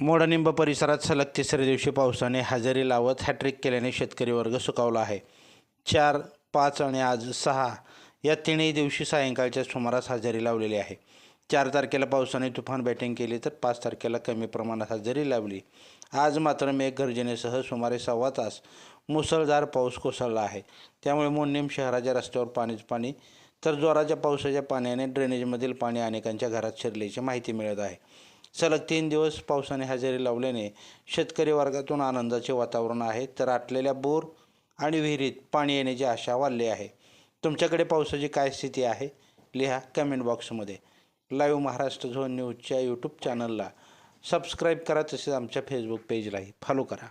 मोडनिंब परिसरात सलग तिसऱ्या दिवशी पावसाने हजेरी लावत हॅट्रिक केल्याने शेतकरी वर्ग सुकावला आहे. चार पाच आणि आज सहा या तिन्ही दिवशी सायंकाळच्या सुमारास हजेरी लावलेली आहे. चार तारखेला पावसाने तुफान बॅटिंग केली तर पाच तारखेला कमी प्रमाणात हजेरी लावली. आज मात्र मेघगर्जनेसह सुमारे सव्वा तास मुसळधार पाऊस कोसळला आहे. त्यामुळे मोन्नीम शहराच्या रस्त्यावर पाणीच पाणी तर जोराच्या पावसाच्या पाण्याने ड्रेनेजमधील पाणी अनेकांच्या घरात शिरल्याची माहिती मिळत आहे. सलग तीन दिवस पावसाने हजेरी लावल्याने शेतकरी वर्गातून आनंदाचे वातावरण आहे. तर आटलेल्या बोर आणि विहिरीत पाणी येण्याची आशा वाढली आहे. तुमच्याकडे पावसाची काय स्थिती आहे? लिहा कमेंट बॉक्समध्ये लाईव्ह महाराष्ट्र झोन न्यूजच्या यूट्यूब चॅनलला सबस्क्राईब करा. तसेच आमच्या फेसबुक पेजलाही फॉलो करा.